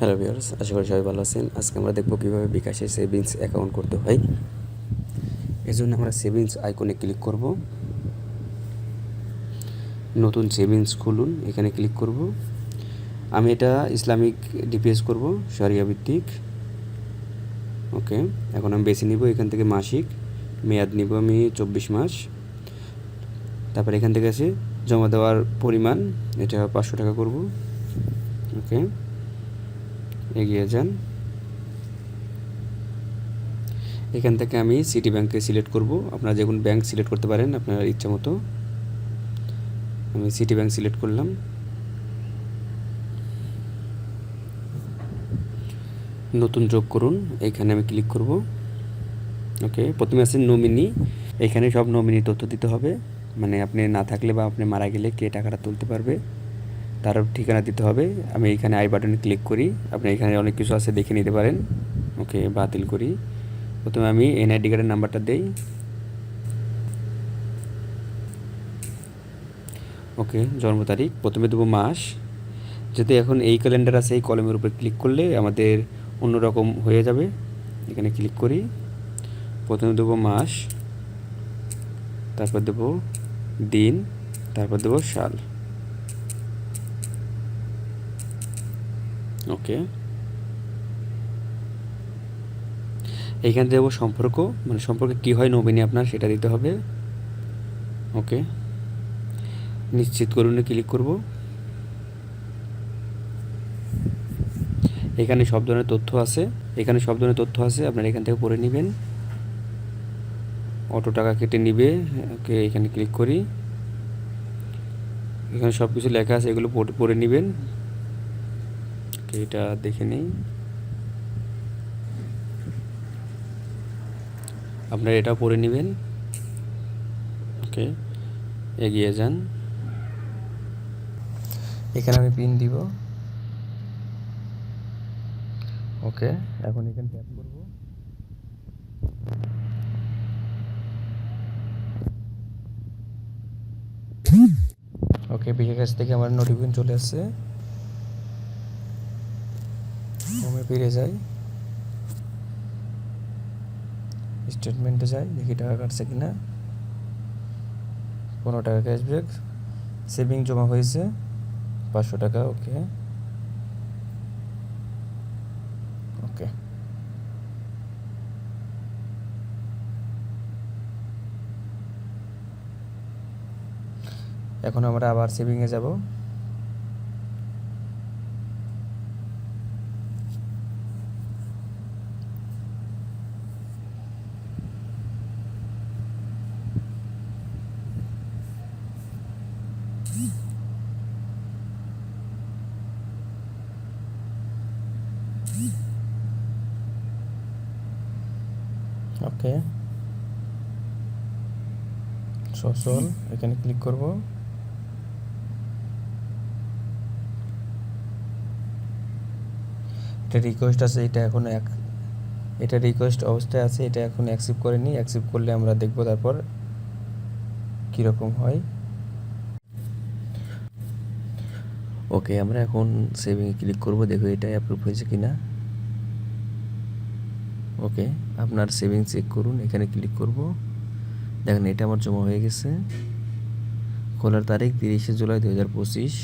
Hello viewers, আশা করি সবাই ভালো আছেন। আজকে আমরা দেখব কীভাবে বিকাশে সেভিংস অ্যাকাউন্ট করতে হয়। এই জন্য আমরা সেভিংস আইকনে ক্লিক করব। নতুন সেভিংস খুলুন, এখানে ক্লিক করব। আমি এটা ইসলামিক ডিপিএস করব, শরিয়া ভিত্তিক। ওকে, এখন আমি বেছে নিব এখান থেকে মাসিক, মেয়াদ নিব আমি চব্বিশ মাস। তারপর এখান থেকে আছে জমা দেওয়ার পরিমাণ, এটা পাঁচশো টাকা করব। ওকে। এগিয়ে যান। এখান থেকে আমি সিটি ব্যাংকে সিলেক্ট করব। আপনারা যে কোনো ব্যাংক সিলেক্ট করতে পারেন আপনার ইচ্ছা মতো। আমি সিটি ব্যাংক সিলেক্ট করলাম। নতুন যোগ করুন। এখানে আমি ক্লিক করব। ওকে প্রথমে আছে নমিনি এখানে সব নমিনি তথ্য দিতে হবে। মানে আপনি না থাকলে বা আপনি মারা গেলে কে টাকাটা তুলতে পারবে? তার ঠিকানা দিতে হবে। আমি এখানে আই বাটনে ক্লিক করি। আপনি এখানে অনেক কিছু আছে দেখে নিতে পারেন। ওকে, বাতিল করি। প্রথমে আমি এনআইডি কার্ডের নাম্বারটা দেই। ওকে, জন্ম তারিখ। প্রথমে দেবো মাস। যেহেতু এখন এই ক্যালেন্ডার আছে, এই কলমের উপর ক্লিক করলে আমাদের অন্যরকম হয়ে যাবে। এখানে ক্লিক করি। প্রথমে দেবো মাস। তারপর দেবো দিন। তারপর দেবো সাল। ওকে। এইখানে দেবো সম্পর্ক মানে সম্পর্কে কী হয় নমিনি আপনার সেটা দিতে হবে। ওকে। নিশ্চিত করুন ক্লিক করব। এখানে সব ধরনের তথ্য আছে, এখানে সব ধরনের তথ্য আছে, আপনারা এখান থেকে পড়ে নেবেন। অটো টাকা কেটে নিবে, ওকে, এখানে ক্লিক করি। এখানে সব কিছু লেখা আছে, এগুলো পড়ে নেবেন। এটা দেখে নেই। আপনারা এটা পড়ে নেবেন। ওকে, এগিয়ে যান। এখানে আমি পিন দিব। ওকে, এখন এখানে ট্যাপ করব। ওকে বিকের কাছ থেকে আমার নোটিফিকেশন চলে আসছে। হোমে ফিরে যাই। স্টেটমেন্টে যাই, দেখি টাকা কাটছে কিনা। পনেরো টাকা ক্যাশব্যাক সেভিং জমা হয়েছে। পাঁচশো টাকা ওকে ওকে এখন আমরা আবার সেভিংয়ে যাব। ওকে সচল এখানে ক্লিক করব। এটা রিকোয়েস্ট আছে, এটা এখন এক, এটা রিকোয়েস্ট অবস্থায় আছে, এটা এখন অ্যাকসেপ্ট করেনি। অ্যাকসেপ্ট করলে আমরা দেখব তারপর কীরকম হয়। ওকে আমরা এখন সেভিংয়ে ক্লিক করব, দেখো এটাই অ্যাপ্রুভ হয়েছে কি না ওকে আপনার সেভিং চেক করুন, এখানে ক্লিক করব। দেখেন, এটা আমার জমা হয়ে গেছে। খোলার তারিখ তিরিশে জুলাই দু হাজার পঁচিশ।